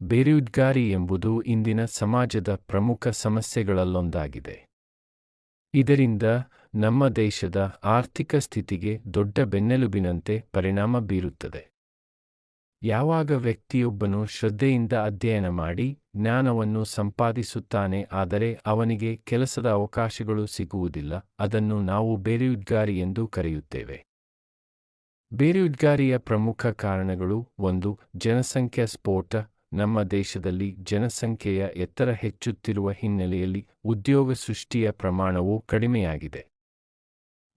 ಬೇರುದ್ಗಾರಿ ಎಂಬುದು ಇಂದಿನ ಸಮಾಜದ ಪ್ರಮುಖ ಸಮಸ್ಯೆಗಳಲ್ಲೊಂದಾಗಿದೆ. ಇದರಿಂದ ನಮ್ಮ ದೇಶದ ಆರ್ಥಿಕ ಸ್ಥಿತಿಗೆ ದೊಡ್ಡ ಬೆನ್ನೆಲುಬಿನಂತೆ ಪರಿಣಾಮ ಬೀರುತ್ತದೆ. ಯಾವಾಗ ವ್ಯಕ್ತಿಯೊಬ್ಬನು ಶ್ರದ್ಧೆಯಿಂದ ಅಧ್ಯಯನ ಮಾಡಿ ಜ್ಞಾನವನ್ನು ಸಂಪಾದಿಸುತ್ತಾನೆ ಆದರೆ ಅವನಿಗೆ ಕೆಲಸದ ಅವಕಾಶಗಳು ಸಿಗುವುದಿಲ್ಲ, ಅದನ್ನು ನಾವು ಬೇರೆಯುದ್ಗಾರಿ ಎಂದು ಕರೆಯುತ್ತೇವೆ. ಬೇರೆಯುದ್ಗಾರಿಯ ಪ್ರಮುಖ ಕಾರಣಗಳು ಒಂದು, ಜನಸಂಖ್ಯಾ ಸ್ಫೋಟ ನಮ್ಮ ದೇಶದಲ್ಲಿ ಜನಸಂಖ್ಯೆಯ ಎತ್ತರ ಹೆಚ್ಚುತ್ತಿರುವ ಹಿನ್ನೆಲೆಯಲ್ಲಿ ಉದ್ಯೋಗ ಸೃಷ್ಟಿಯ ಪ್ರಮಾಣವು ಕಡಿಮೆಯಾಗಿದೆ.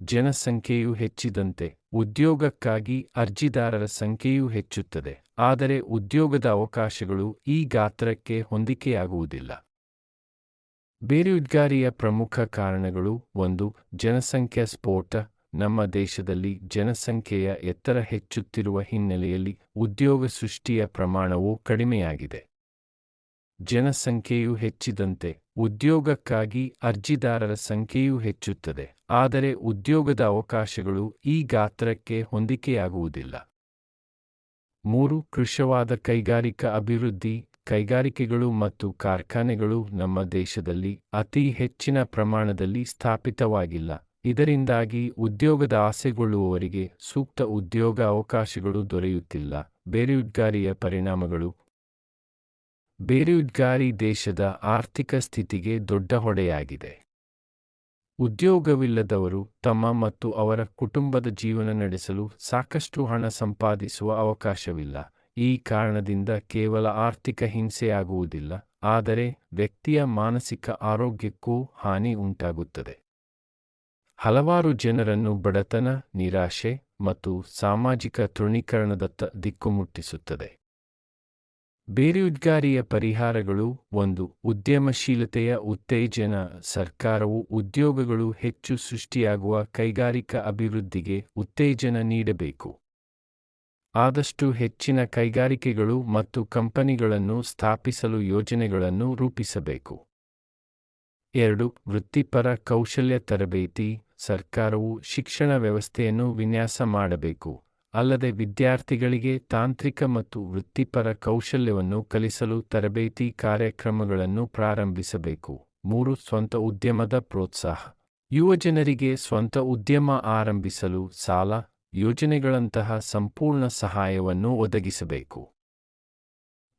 ಜನಸಂಖ್ಯೆಯು ಹೆಚ್ಚಿದಂತೆ ಉದ್ಯೋಗಕ್ಕಾಗಿ ಅರ್ಜಿದಾರರ ಸಂಖ್ಯೆಯೂ ಹೆಚ್ಚುತ್ತದೆ, ಆದರೆ ಉದ್ಯೋಗದ ಅವಕಾಶಗಳು ಈ ಗಾತ್ರಕ್ಕೆ ಹೊಂದಿಕೆಯಾಗುವುದಿಲ್ಲ. ಬೇರುದ್ಗಾರಿಯ ಪ್ರಮುಖ ಕಾರಣಗಳು ಒಂದು, ಜನಸಂಖ್ಯಾ ಸ್ಫೋಟ ನಮ್ಮ ದೇಶದಲ್ಲಿ ಜನಸಂಖ್ಯೆಯ ಎತ್ತರ ಹೆಚ್ಚುತ್ತಿರುವ ಹಿನ್ನೆಲೆಯಲ್ಲಿ ಉದ್ಯೋಗ ಸೃಷ್ಟಿಯ ಪ್ರಮಾಣವು ಕಡಿಮೆಯಾಗಿದೆ. ಜನಸಂಖ್ಯೆಯು ಹೆಚ್ಚಿದಂತೆ ಉದ್ಯೋಗಕ್ಕಾಗಿ ಅರ್ಜಿದಾರರ ಸಂಖ್ಯೆಯೂ ಹೆಚ್ಚುತ್ತದೆ, ಆದರೆ ಉದ್ಯೋಗದ ಅವಕಾಶಗಳು ಈ ಗಾತ್ರಕ್ಕೆ ಹೊಂದಿಕೆಯಾಗುವುದಿಲ್ಲ. ಮೂರು, ಕೃಶವಾದ ಕೈಗಾರಿಕಾ ಅಭಿವೃದ್ಧಿ, ಕೈಗಾರಿಕೆಗಳು ಮತ್ತು ಕಾರ್ಖಾನೆಗಳು ನಮ್ಮ ದೇಶದಲ್ಲಿ ಅತಿ ಹೆಚ್ಚಿನ ಪ್ರಮಾಣದಲ್ಲಿ ಸ್ಥಾಪಿತವಾಗಿಲ್ಲ. ಇದರಿಂದಾಗಿ ಉದ್ಯೋಗದ ಆಸೆಗೊಳ್ಳುವವರಿಗೆ ಸೂಕ್ತ ಉದ್ಯೋಗ ಅವಕಾಶಗಳು ದೊರೆಯುತ್ತಿಲ್ಲ. ಬೇರೆಯುದ್ಗಾರಿಯ ಪರಿಣಾಮಗಳು. ಬೇರೆಯುದ್ಗಾರಿ ದೇಶದ ಆರ್ಥಿಕ ಸ್ಥಿತಿಗೆ ದೊಡ್ಡ ಹೊಡೆಯಾಗಿದೆ. ಉದ್ಯೋಗವಿಲ್ಲದವರು ತಮ್ಮ ಮತ್ತು ಅವರ ಕುಟುಂಬದ ಜೀವನ ನಡೆಸಲು ಸಾಕಷ್ಟು ಹಣ ಸಂಪಾದಿಸುವ ಅವಕಾಶವಿಲ್ಲ. ಈ ಕಾರಣದಿಂದ ಕೇವಲ ಆರ್ಥಿಕ ಹಿಂಸೆಯಾಗುವುದಿಲ್ಲ. ಆದರೆ ವ್ಯಕ್ತಿಯ ಮಾನಸಿಕ ಆರೋಗ್ಯಕ್ಕೂ ಹಾನಿ ಉಂಟಾಗುತ್ತದೆ. ಹಲವಾರು ಜನರನ್ನು ಬಡತನ, ನಿರಾಶೆ ಮತ್ತು ಸಾಮಾಜಿಕ ತೃಣೀಕರಣದತ್ತ ದಿಕ್ಕುಮುಟ್ಟಿಸುತ್ತದೆ. ಬೇರುದ್ಗಾರಿಯ ಪರಿಹಾರಗಳು ಒಂದು ಉದ್ಯಮಶೀಲತೆಯ ಉತ್ತೇಜನ ಸರ್ಕಾರವು ಉದ್ಯೋಗಗಳು ಹೆಚ್ಚು ಸೃಷ್ಟಿಯಾಗುವ ಕೈಗಾರಿಕಾ ಅಭಿವೃದ್ಧಿಗೆ ಉತ್ತೇಜನ ನೀಡಬೇಕು. ಆದಷ್ಟು ಹೆಚ್ಚಿನ ಕೈಗಾರಿಕೆಗಳು ಮತ್ತು ಕಂಪನಿಗಳನ್ನು ಸ್ಥಾಪಿಸಲು ಯೋಜನೆಗಳನ್ನು ರೂಪಿಸಬೇಕು. ಎರಡು, ವೃತ್ತಿಪರ ಕೌಶಲ್ಯ ತರಬೇತಿ ಸರ್ಕಾರವು ಶಿಕ್ಷಣ ವ್ಯವಸ್ಥೆಯನ್ನು ವಿನ್ಯಾಸ ಮಾಡಬೇಕು. ಅಲ್ಲದೆ ವಿದ್ಯಾರ್ಥಿಗಳಿಗೆ ತಾಂತ್ರಿಕ ಮತ್ತು ವೃತ್ತಿಪರ ಕೌಶಲ್ಯವನ್ನು ಕಲಿಸಲು ತರಬೇತಿ ಕಾರ್ಯಕ್ರಮಗಳನ್ನು ಪ್ರಾರಂಭಿಸಬೇಕು. ಮೂರು, ಸ್ವಂತ ಉದ್ಯಮದ ಪ್ರೋತ್ಸಾಹ. ಯುವಜನರಿಗೆ ಸ್ವಂತ ಉದ್ಯಮ ಆರಂಭಿಸಲು ಸಾಲ, ಯೋಜನೆಗಳಂತಹ ಸಂಪೂರ್ಣ ಸಹಾಯವನ್ನು ಒದಗಿಸಬೇಕು.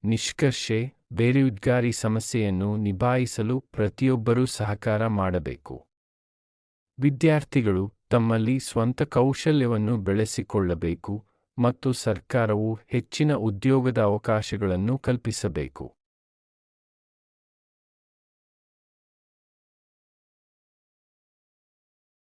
ನಿಷ್ಕರ್ಷೆ, ಬೇರುದ್ಗಾರಿ ಸಮಸ್ಯೆಯನ್ನು ನಿಭಾಯಿಸಲು ಪ್ರತಿಯೊಬ್ಬರೂ ಸಹಕಾರ ಮಾಡಬೇಕು. ವಿದ್ಯಾರ್ಥಿಗಳು ತಮ್ಮಲ್ಲಿ ಸ್ವಂತ ಕೌಶಲ್ಯವನ್ನು ಬೆಳೆಸಿಕೊಳ್ಳಬೇಕು ಮತ್ತು ಸರ್ಕಾರವು ಹೆಚ್ಚಿನ ಉದ್ಯೋಗದ ಅವಕಾಶಗಳನ್ನು ಕಲ್ಪಿಸಬೇಕು.